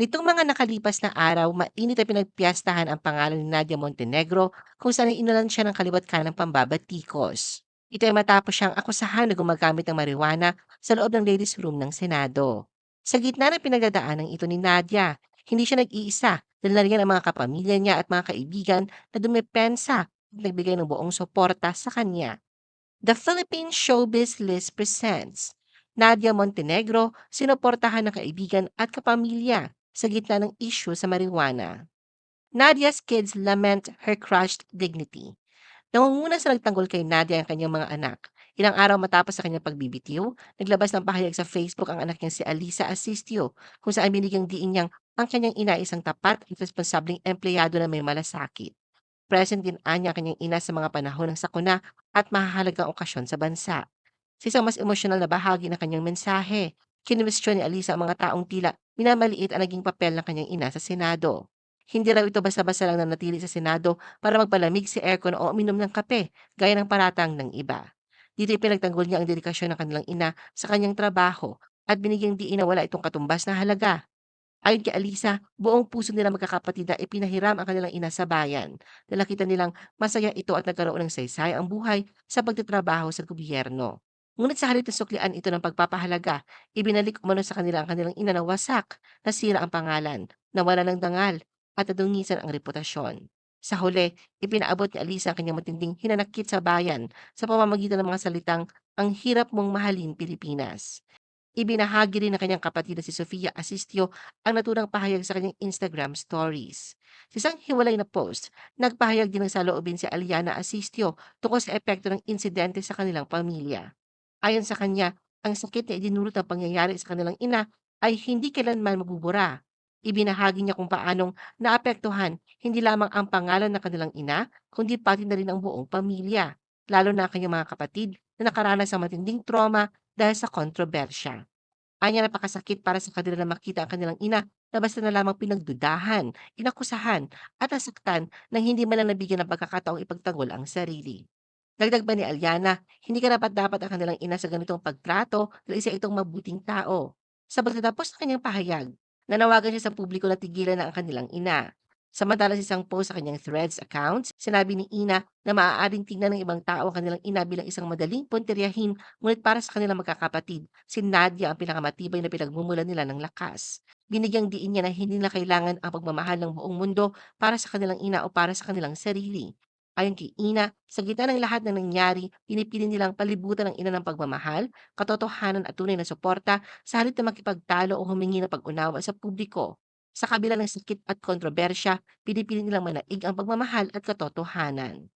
Nitong mga nakalipas na araw, mainit na pinagpiyastahan ang pangalan ni Nadia Montenegro kung saan inulan siya ng kaliwat kanang pambabatikos. Ito ay matapos siyang akusahan na gumagamit ng marijuana sa loob ng ladies room ng Senado. Sa gitna ng pinagdadaanan ito ni Nadia, hindi siya nag-iisa dahil nariyan ang mga kapamilya niya at mga kaibigan na dumepensa at nagbigay ng buong suporta sa kanya. The Philippine Showbiz List presents Nadia Montenegro, sinuportahan ng kaibigan at kapamilya sa gitna ng issue sa marijuana. Nadia's kids lament her crushed dignity. Nangunguna sa nagtanggol kay Nadia ang kanyang mga anak. Ilang araw matapos sa kanyang pagbibitiw, naglabas ng pahayag sa Facebook ang anak niyang si Alisa Asistio kung saan binigyang diin niyang ang kanyang ina isang tapat at responsabling empleyado na may malasakit. Present din anya ang kanyang ina sa mga panahon ng sakuna at mahahalagang okasyon sa bansa. Sa isang mas emosyonal na bahagi ng kanyang mensahe, kinwestiyon ni Alisa ang mga taong tila minamaliit ang naging papel ng kanyang ina sa Senado. Hindi raw ito basta-basta lang nanatili sa Senado para magpalamig si aircon o uminom ng kape, gaya ng paratang ng iba. Dito ipinagtanggol niya ang dedikasyon ng kanilang ina sa kanyang trabaho at binigyang diin na wala itong katumbas na halaga. Ayon kay Alisa, buong puso nila magkakapatid na ipinahiram ang kanilang ina sa bayan. Dahil nakita nilang masaya ito at nagkaroon ng saysay ang buhay sa pagtatrabaho sa gobyerno. Ngunit sa halip na suklian ito ng pagpapahalaga, ibinalik umano sa kanila ang kanilang ina na wasak, nasira ang pangalan, nawala ng dangal, at nadungisan ang reputasyon. Sa huli, ipinaabot ni Alisa ang kanyang matinding hinanakit sa bayan sa pamamagitan ng mga salitang, ang hirap mong mahalin Pilipinas. Ibinahagi rin ng kanyang kapatid na si Sofia Asistio ang naturang pahayag sa kanyang Instagram stories. Sa isang hiwalay na post, nagpahayag din ng saloobin si Aliana Asistio tungkol sa epekto ng insidente sa kanilang pamilya. Ayon sa kanya, ang sakit na idinulot ng pangyayari sa kanilang ina ay hindi kailanman mabubura. Ibinahagi niya kung paanong naapektuhan hindi lamang ang pangalan ng kanilang ina, kundi pati na rin ang buong pamilya, lalo na ang kanyang mga kapatid na nakaranas ng matinding trauma dahil sa kontrobersya. Anya napakasakit para sa kanila na makita ang kanilang ina na basta na lamang pinagdudahan, inakusahan, at nasaktan nang hindi man lang nabigyan ng pagkakataong ipagtanggol ang sarili. Dagdag pa ni Aliana, hindi karapat-dapat ang kanilang ina sa ganitong pagtrato dahil isa itong mabuting tao. Sa pagtatapos ng kanyang pahayag, nanawagan siya sa publiko na tigilan na ang kanilang ina. Samantala sa isang post sa kanyang Threads account, sinabi ni Ina na maaaring tingnan ng ibang tao ang kanilang ina bilang isang madaling punteryahin ngunit para sa kanilang magkakapatid, si Nadia ang pinakamatibay na pinagmumulan nila ng lakas. Binigyang diin niya na hindi na kailangan ang pagmamahal ng buong mundo para sa kanilang ina o para sa kanilang sarili. Ayon kay Ina, sa gitna ng lahat ng nangyari, pinipili nilang palibutan ng ina ng pagmamahal, katotohanan at tunay na suporta sa halip na makipagtalo o humingi ng pag-unawa sa publiko. Sa kabila ng sakit at kontrobersya, pinipili nilang manaig ang pagmamahal at katotohanan.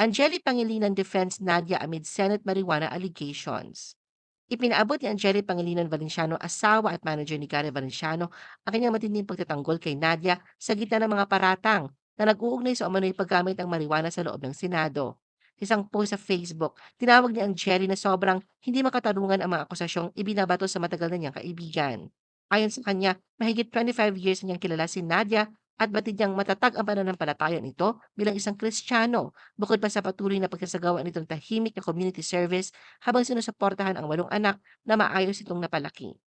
Angeli Pangilinan defends Nadia amid Senate marijuana allegations. Ipinaabot ni Angeli Pangilinan Valenciano, asawa at manager ni Gary Valenciano, ang kanyang matinding pagtatanggol kay Nadia sa gitna ng mga paratang na nag-uugnay sa umano'y paggamit ng marijuana sa loob ng Senado. Sa isang post sa Facebook, tinawag ni Angeli na sobrang hindi makatarungan ang mga akusasyong ibinabato sa matagal na niyang kaibigan. Ayon sa kanya, mahigit 25 years niyang kilala si Nadia at batid niyang matatag ang pananampalataya nito bilang isang Kristiyano, bukod pa sa patuloy na pagsasagawa nitong tahimik na community service habang sinusuportahan ang walong anak na maayos itong napalaki.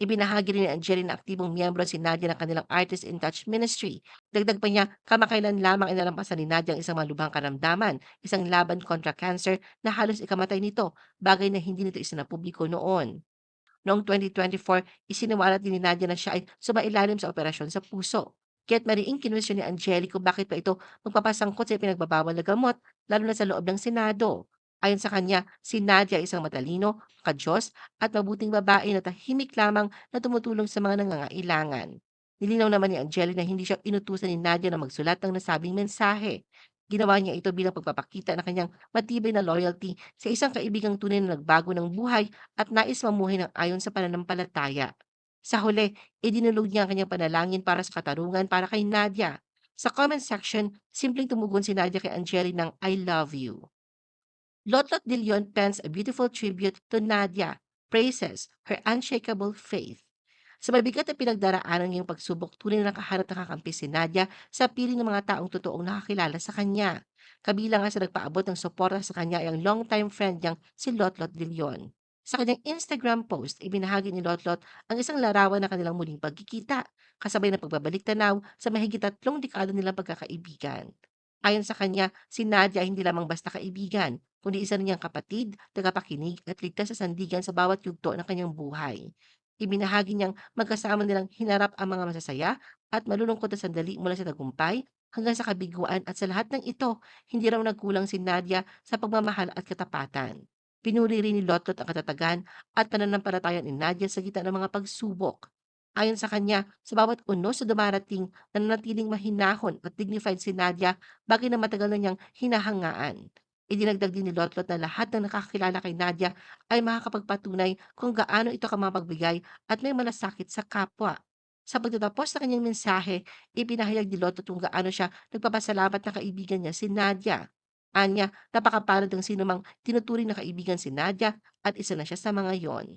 Ibinahagi rin ni Angeli na aktibong miyembro si Nadia ng kanilang Artist in Touch Ministry. Dagdag pa niya, kamakailan lamang inalampasan ni Nadia ang isang malubhang karamdaman, isang laban kontra cancer na halos ikamatay nito, bagay na hindi nito isinapubliko noon. Noong 2024, isiniwalat din ni Nadia na siya ay sumailalim sa operasyon sa puso. Kaya't mariing kinwestiyon ni Angeli kung bakit pa ito magpapasangkot sa pinagbabawal na gamot, lalo na sa loob ng Senado. Ayon sa kanya, si Nadia ay isang matalino, kadyos, at mabuting babae na tahimik lamang na tumutulong sa mga nangangailangan. Nilinaw naman ni Angeli na hindi siya inutusan ni Nadia na magsulat ng nasabing mensahe. Ginawa niya ito bilang pagpapakita ng kanyang matibay na loyalty sa isang kaibigang tunay na nagbago ng buhay at nais mamuhay ng ayon sa pananampalataya. Sa huli, idinulog niya ang kanyang panalangin para sa katarungan para kay Nadia. Sa comment section, simpleng tumugon si Nadia kay Angeli ng I love you. Lotlot de Leon pens a beautiful tribute to Nadia, praises her unshakable faith. Sa mabigat na pinagdaraanan ngayong pagsubok, tunay na nakaharap na kakampi si Nadia sa piling ng mga taong totoong nakakilala sa kanya. Kabilang nga sa nagpaabot ng suporta sa kanya ay ang longtime friend niyang si Lotlot de Leon. Sa kanyang Instagram post, ibinahagi ni Lotlot ang isang larawan ng kanilang muling pagkikita, kasabay ng pagbabalik tanaw sa mahigit tatlong dekada nilang pagkakaibigan. Ayon sa kanya, si Nadia hindi lamang basta kaibigan, kundi isa niyang kapatid, tagapakinig at ligtas sa sandigan sa bawat yugto ng kanyang buhay. Ibinahagi niyang magkasama nilang hinarap ang mga masasaya at malulungkot na sandali mula sa tagumpay hanggang sa kabiguan at sa lahat ng ito, hindi raw nagkulang si Nadia sa pagmamahal at katapatan. Pinuri rin ni Lotlot ang katatagan at pananampalataya ni Nadia sa gitna ng mga pagsubok. Ayon sa kanya, sa bawat unos na dumarating, nananatiling mahinahon at dignified si Nadia bagay na matagal na niyang hinahangaan. Idinagdag din ni Lotlot na lahat ng nakakilala kay Nadia ay makakapagpatunay kung gaano ito kamapagbigay at may malasakit sa kapwa. Sa pagtatapos ng kanyang mensahe, ipinahayag ni Lotlot kung gaano siya nagpapasalamat na kaibigan niya si Nadia. Anya, napakapalad ng sinumang tinuturing na kaibigan si Nadia at isa na siya sa mga yon.